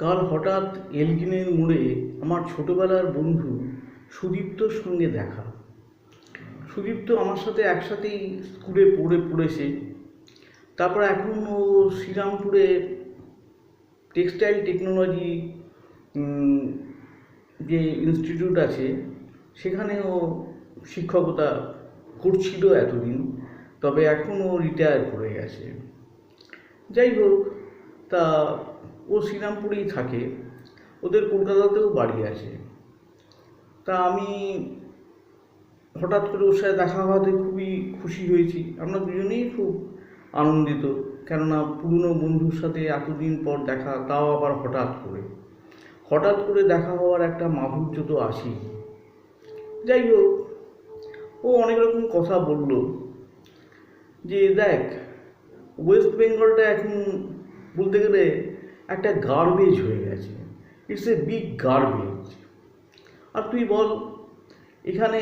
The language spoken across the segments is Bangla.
কাল হঠাৎ এলগিনের মোড়ে আমার ছোটবেলার বন্ধু সুদীপ্তর সঙ্গে দেখা। সুদীপ্ত আমার সাথে একসাথেই স্কুলে পড়ে পড়েছে। তারপর এখন ও শ্রীরামপুরে টেক্সটাইল টেকনোলজি যে ইনস্টিটিউট আছে সেখানে ও শিক্ষকতা করছিল এতদিন, তবে এখন ও রিটায়ার করে গেছে। যাই হোক, তা ও শ্রীরামপুরেই থাকে, ওদের কলকাতাতেও বাড়ি আছে। তা আমি হঠাৎ করে ওর সাথে দেখা হওয়াতে খুবই খুশি হয়েছি। আমরা দুজনেই খুব আনন্দিত, কেননা পুরনো বন্ধুর সাথে এতদিন পর দেখা, তাও আবার হঠাৎ করে। হঠাৎ করে দেখা হওয়ার একটা মাধুর্য তো আসি যাই হোক, ও অনেক রকম কথা বলল, যে দেখ ওয়েস্ট বেঙ্গলটা এখন বলতে গেলে একটা গার্বেজ হয়ে গেছে। ইটস এ বিগ গার্বেজ আর তুই বল, এখানে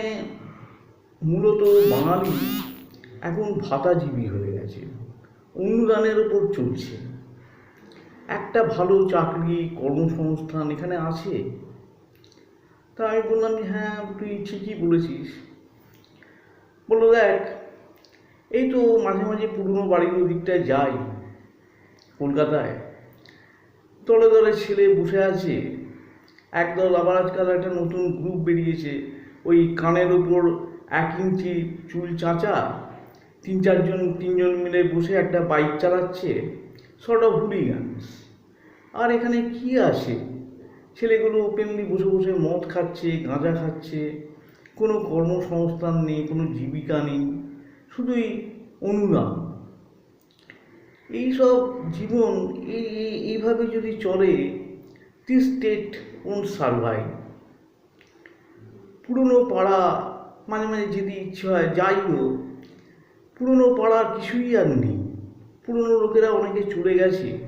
মূলত বাঙালি এখন ভাতাজীবী হয়ে গেছে। অনুদানের ওপর চলছে। একটা ভালো চাকরি, কর্মসংস্থান এখানে আছে? তা আমি বললাম যে হ্যাঁ তুই ঠিকই বলেছিস। বলল, দেখ, এই তো মাঝে মাঝে পুরনো বাড়ির ওদিকটায় যাই কলকাতায়। দলে দলে ছেলে বসে আছে। একদল আবার আজকাল একটা নতুন গ্রুপ বেরিয়েছে। ওই কানের ওপর এক ইঞ্চি চুল চাঁচা। তিন চারজন, তিনজন মিলে বসে একটা বাইক চালাচ্ছে। সর্ট অফ হুলিগানস আর এখানে কি আছে ছেলেগুলো ওপেনলি বসে বসে মদ খাচ্ছে, গাঁজা খাচ্ছে। কোনো কর্মসংস্থান নেই, কোনো জীবিকা নেই। শুধুই অনুদান এইসব জীবন এই, এই- এইভাবে যদি চলে দি স্টেট ওন সার্ভাইভ পুরনো পাড়া মাঝে মাঝে যেতে ইচ্ছে হয়, যাই হোক, পুরনো পাড়া কিছুই আর নেই। পুরনো লোকেরা অনেকে চলে গেছে,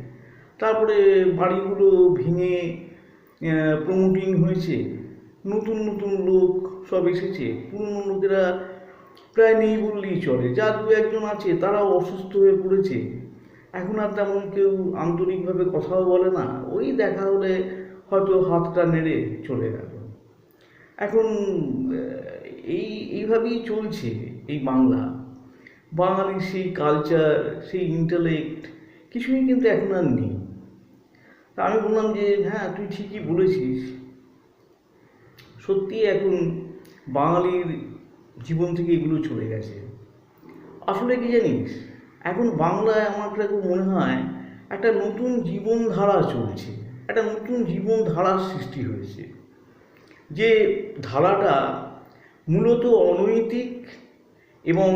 তারপরে বাড়িগুলো ভেঙে প্রমোটিং হয়েছে, নতুন নতুন লোক সব এসেছে, পুরনো লোকেরা প্রায় নেই বললেই চলে। যা দু একজন আছে, তারাও অসুস্থ হয়ে পড়েছে। এখন আর তেমন কেউ আন্তরিকভাবে কথাও বলে না। ওই দেখা হলে হয়তো হাতটা নেড়ে চলে গেল। এখন এই, এইভাবেই চলছে এই বাংলা। বাঙালির সেই কালচার সেই ইন্টালেক্ট কিছুই কিন্তু এখন আর নেই। তা আমি বললাম যে হ্যাঁ তুই ঠিকই বলেছিস। সত্যি এখন বাঙালির জীবন থেকে এগুলো চলে গেছে। আসলে কি জানিস? এখন বাংলায় আমার কাছে মনে হয় একটা নতুন জীবনধারা চলছে, একটা নতুন জীবনধারার সৃষ্টি হয়েছে। যে ধারাটা মূলত অনৈতিক এবং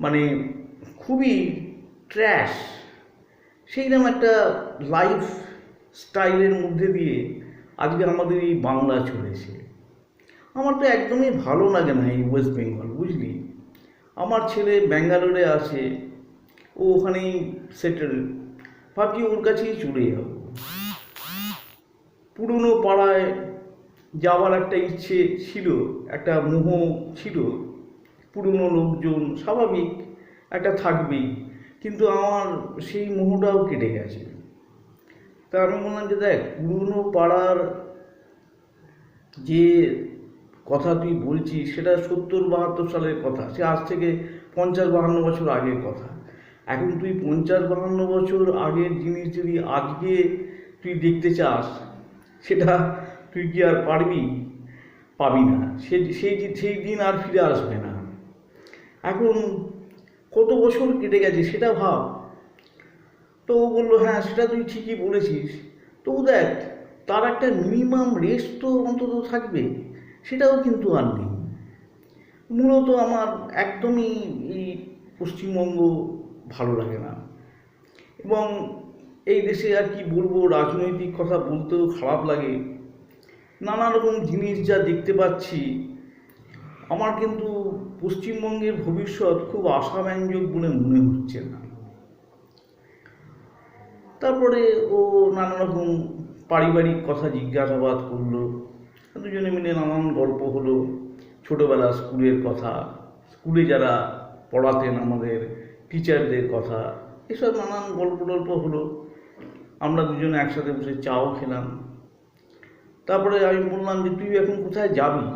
মানে খুবই ট্র্যাশ সেইরকম একটা লাইফ স্টাইলের মধ্যে দিয়ে আজকে আমাদের এই বাংলা চলেছে। আমার তো একদমই ভালো লাগে না এই ওয়েস্ট বেঙ্গল বুঝলি? আমার ছেলে ব্যাঙ্গালোরে আছে, ও ওখানেই সেটেল ভাবছি ওর কাছেই চলে যাব। পুরনো পাড়ায় যাওয়ার একটা ইচ্ছে ছিল, একটা মোহ ছিল। পুরনো লোকজন স্বাভাবিক, একটা থাকবেই, কিন্তু আমার সেই মোহটাও কেটে গেছে। তা আমি বললাম যে দেখ, পুরনো পাড়ার যে কথা তুই বলছিস, সেটা সত্তর বাহাত্তর সালের কথা, সে আজ থেকে পঞ্চাশ বাহান্ন বছর আগের কথা। এখন তুই পঞ্চাশ বাহান্ন বছর আগের জিনিস যদি আজকে তুই দেখতে চাস, সেটা তুই কি আর পারবি? পাবি না। সে, সেই সেই দিন আর ফিরে আসবে না। এখন কত বছর কেটে গেছে সেটা ভাব। তো ও বলল হ্যাঁ সেটা তুই ঠিকই বলেছিস। তো দেখ, তার একটা মিনিমাম রেস্ট তো অন্তত থাকবে। সেটাও কিন্তু আর নেই। মূলত আমার একদমই এই পশ্চিমবঙ্গ ভালো লাগে না। এবং এই দেশে আর কি বলব, রাজনৈতিক কথা বলতেও খারাপ লাগে। নানা রকম জিনিস যা দেখতে পাচ্ছি, আমার কিন্তু পশ্চিমবঙ্গের ভবিষ্যৎ খুব আশাব্যঞ্জক বলে মনে হচ্ছে না। তারপরে ও নানা রকম পারিবারিক কথা জিজ্ঞাসাবাদ করল। দুজনে মিলে নানান গল্প হলো ছোটোবেলা স্কুলের কথা, স্কুলে যারা পড়াতেন আমাদের টিচারদের কথা, এসব নানান গল্প টল্প হলো। আমরা দুজনে একসাথে বসে চাও খেলাম। তারপরে আমি বললাম যে, তুই এখন কোথায় যাবি?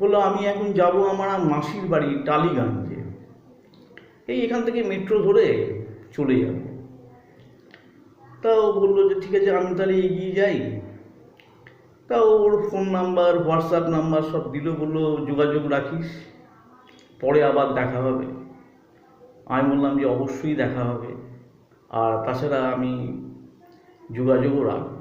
বলল, আমি এখন যাব আমার মাসির বাড়ি টালিগঞ্জে। এই এখান থেকে মেট্রো ধরে চলে যাব। তা ও বলল যে, ঠিক আছে, আমি তাহলে এগিয়ে যাই। তা ওর ফোন নাম্বার হোয়াটসঅ্যাপ নাম্বার সব দিল বলল, যোগাযোগ রাখিস, পরে আবার দেখা হবে। আমি বললাম যে, অবশ্যই দেখা হবে। আর তাছাড়া আমি যোগাযোগও রাখব।